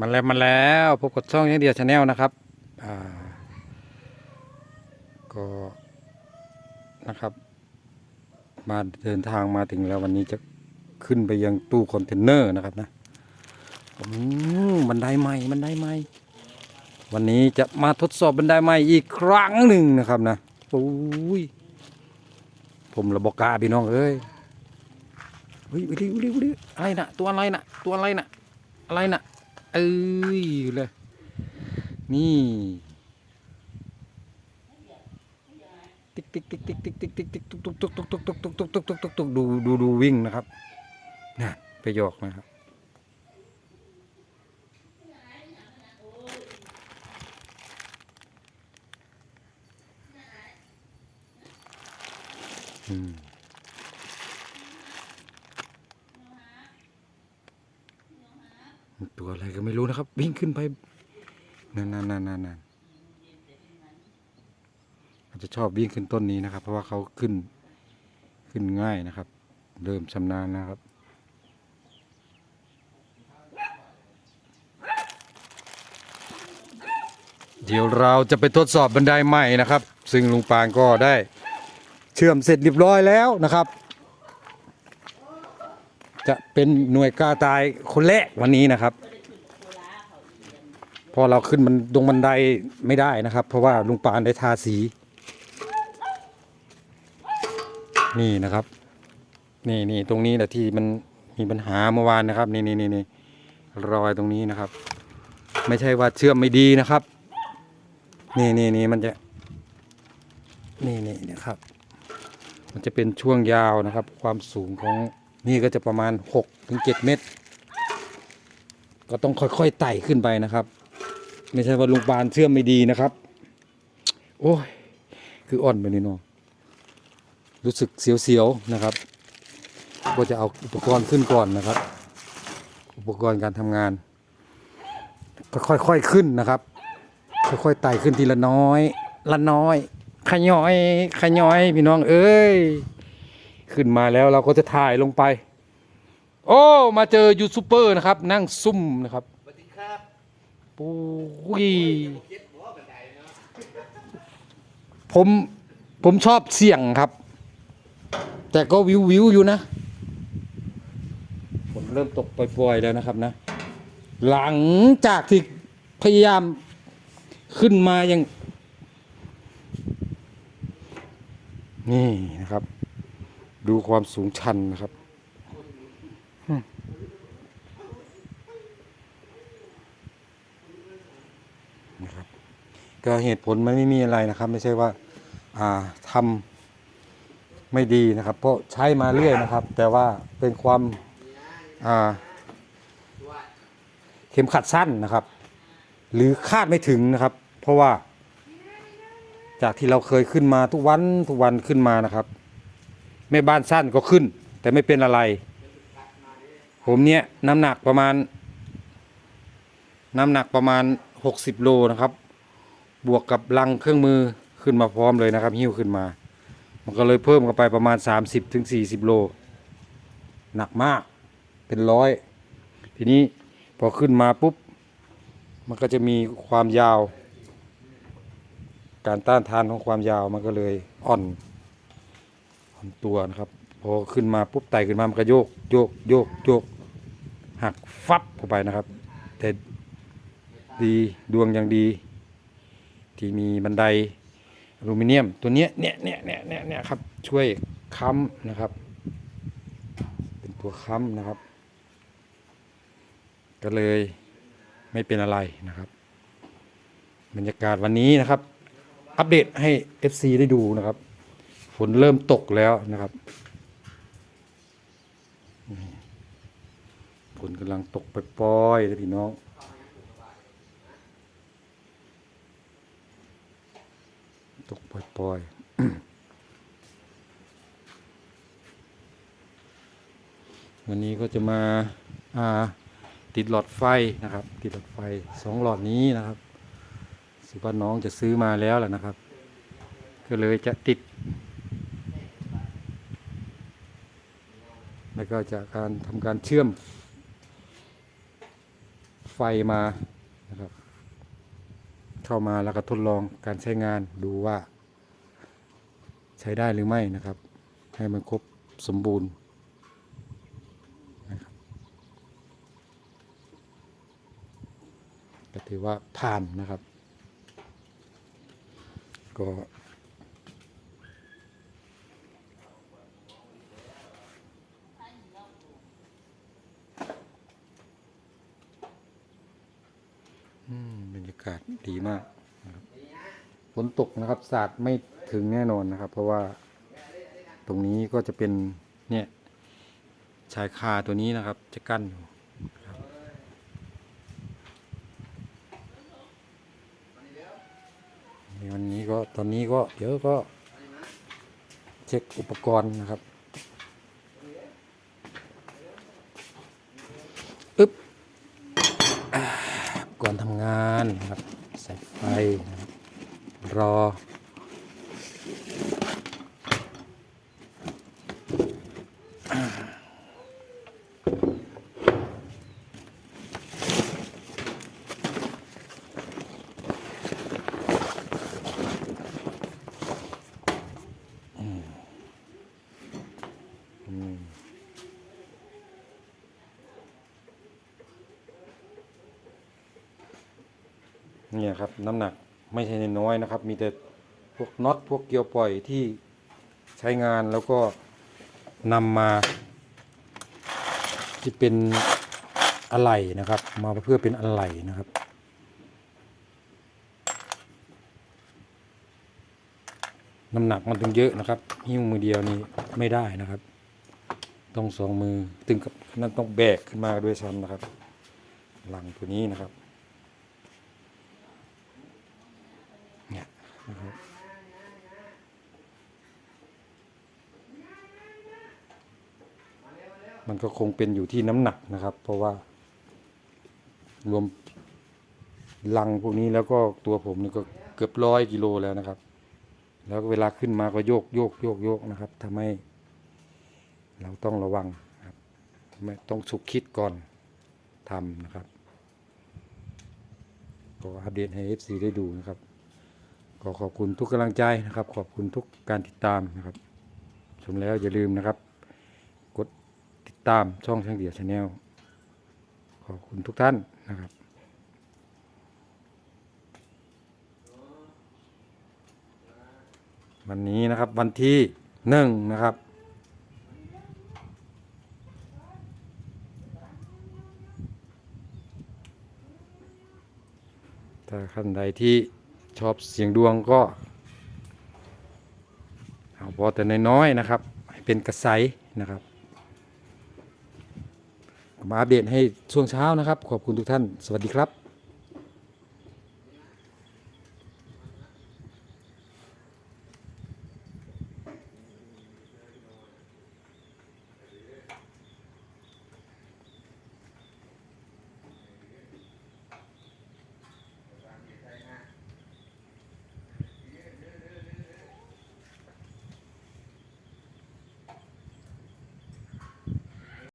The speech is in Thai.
มาแล้วมาแล้วพบกับช่องยังเดียวชาแนลนะครับก็นะครับ มาเดินทางมาถึงแล้ววันนี้จะขึ้นไปยังตู้คอนเทนเนอร์นะครับนะอืมบันไดใหม่บันไดใหม่ วันนี้จะมาทดสอบบันไดใหม่อีกครั้งหนึ่งนะครับนะโอ้ยผมระบอกกาพี่น้องเอ้ยเฮ้ยวิววิววิวอะไรนะตัวอะไรนะตัวอะไรนะอะไรนะ เอ้ยเลยนี่ติ๊กติ๊กติ๊กติ๊กติ๊กติ๊กติ๊กติ๊กตุ๊กตุ๊กตุ๊กตุ๊กตุ๊กตุ๊กตุ๊กตุ๊กตุ๊กตุ๊กตุ๊กดูดูดูวิ่งนะครับนะไปหยอกนะครับอืม ตัว อะไรก็ไม่รู้นะครับ วิ่งขึ้นไปนั่นนั่นนั่นนั่นนั่นเขาจจะชอบวิ่งขึ้นต้นนี้นะครับ เพราะว่าเขาขึ้นขึ้นง่ายนะครับ เริ่มชำนาญนะครับเดี๋ยวเราจะไปทดสอบบันไดใหม่นะครับ ซึ่งลุงปานก็ได้เชื่อมเสร็จเรียบร้อยแล้วนะครับ จะเป็นหน่วยกล้าตายคนแรกวันนี้นะครับ พอเราขึ้นมันตรงบันไดไม่ได้นะครับ เพราะว่าลุงปานได้ทาสี นี่นะครับ นี่นี่ตรงนี้แหละที่มันมีปัญหาเมื่อวานนะครับนี่นี่นี่นี่รอยตรงนี้นะครับ ไม่ใช่ว่าเชื่อมไม่ดีนะครับ นี่นี่นี่มันจะนี่นี่นะครับ มันจะเป็นช่วงยาวนะครับ ความสูงของนี่ก็จะประมาณ6ถึง7เมตร ก็ต้องค่อยๆไต่ขึ้นไปนะครับ ไม่ใช่ว่าลุงปานเชื่อมไม่ดีนะครับ โอ้ย คืออ่อนไปนี่เนาะรู้สึกเสียวๆนะครับ ก็จะเอาอุปกรณ์ขึ้นก่อนนะครับ อุปกรณ์การทำงาน ค่อยๆขึ้นนะครับ ค่อยๆไต่ขึ้นทีละน้อย ละน้อยขย้อยขย้อยพี่น้องเอ้ย ขึ้นมาแล้วเราก็จะถ่ายลงไป โอ้ มาเจอยูทูบเบอร์นะครับ นั่งซุ่มนะครับ ปุ้ยผมผมชอบเสี่ยงครับ แต่ก็วิววิวอยู่นะฝนเริ่มตกปล่อยๆแล้วนะครับนะ หลังจากที่พยายามขึ้นมาอยังนี่นะครับ ดูความสูงชันนะครับอืมนะครับ ก็เหตุผลมันไม่มีอะไรนะครับ ไม่ใช่ว่าอ่าทำไม่ดีนะครับ เพราะใช้มาเรื่อยนะครับ แต่ว่าเป็นความอ่าเข็มขัดสั้นนะครับ หรือคาดไม่ถึงนะครับ เพราะว่า จากที่เราเคยขึ้นมาทุกวันทุกวันขึ้นมานะครับแม่บ้านสั้นก็ขึ้น แต่ไม่เป็นอะไร ผมเนี้ยน้ำหนักประมาณ น้ำหนักประมาณ 60 โลนะครับ บวกกับลังเครื่องมือขึ้นมาพร้อมเลยนะครับ หิ้วขึ้นมา มันก็เลยเพิ่มกันไปประมาณ 30-40ถึง40โล หนักมากเป็นร้อย ทีนี้พอขึ้นมาปุ๊บ มันก็จะมีความยาว การต้านทานของความยาวมันก็เลยอ่อนอ่อนตัวนะครับ พอขึ้นมาปุ๊บไต่ขึ้นมามันก็โยกโยกโยกโยกหักฟับเข้าไปนะครับ แต่ดีดวงย่างดี ที่มีบันไดอลูมิเนียมตัวเนี้ยเนี่ยเนี่ยเนี่ยเนี่ยเนี่ยครับช่วยค้ำนะครับ เป็นตัวค้ำนะครับ ก็เลยไม่เป็นอะไรนะครับ บรรยากาศวันนี้นะครับ อัปเดตให้ FC ได้ดูนะครับ ฝนเริ่มตกแล้วนะครับฝนกำลังตกปล่อยๆเลยพี่น้อง ตกปล่อยๆ วันนี้ก็จะมาอ่าติดหลอดไฟนะครับ ติดหลอดไฟสองหลอดนี้นะครับสิว่าน้องจะซื้อมาแล้วแหละนะครับ ก็เลยจะติด แล้วก็จะการทำการเชื่อมไฟมา เข้ามาแล้วก็ทดลองการใช้งานดูว่า ใช้ได้หรือไม่นะครับ ให้มันครบสมบูรณ์นะครับก็ถือว่าผ่านนะครับ ก็ อืมบรรยากาศดีมากนะครับฝนตกนะครับสาดไม่ถึงแน่นอนนะครับ เพราะว่าตรงนี้ก็จะเป็นเนี่ยชายคาตัวนี้นะครับ จะกั้นอยู่วันนี้ก็ตอนนี้ก็เดี๋ยวก็เช็คอุปกรณ์นะครับอึ๊บ ก่อนทำงานนะครับใส่ไฟนะครับรอ เนี่ยครับน้ำหนักไม่ใช่น้อยนะครับ มีแต่พวกน็อตพวกเกลียวปล่อยที่ใช้งานแล้วก็นำมา ที่เป็นอะไหล่นะครับ มาเพื่อเป็นอะไหล่นะครับน้ำหนักมันต้องเยอะนะครับหิ้วมือเดียวนี่ไม่ได้นะครับ ต้องสองมือ ถึงกับนั่นต้องแบกขึ้นมาด้วยซ้ำนะครับหลังตัวนี้นะครับ เนะครับมันก็คงเป็นอยู่ที่น้ำหนักนะครับ เพราะว่า รวมลังพวกนี้แล้วก็ตัวผมนี่ก็เกือบร้อยกิโลแล้วนะครับ แล้วเวลาขึ้นมาก็โยกโยกโยกโยกนะครับทำให้เราต้องระวังครับไม่ต้องสุกคิดก่อนทำนะครับ ก็อัปเดตให้ FC ได้ดูนะครับ ก็ขอบคุณทุกกำลังใจนะครับ ขอบคุณทุกการติดตามนะครับ ชมแล้วอย่าลืมนะครับ กดติดตามช่องช่างเดียชาแนลขอบคุณทุกท่านนะครับวันนี้นะครับวันที่หนึ่งนะครับ ถ้าท่านใดที่ ชอบเสียงดวงก็เอาพอแต่น้อยๆนะครับ ให้เป็นกระใสนะครับมาอัปเดตให้ช่วงเช้านะครับ ขอบคุณทุกท่าน สวัสดีครับ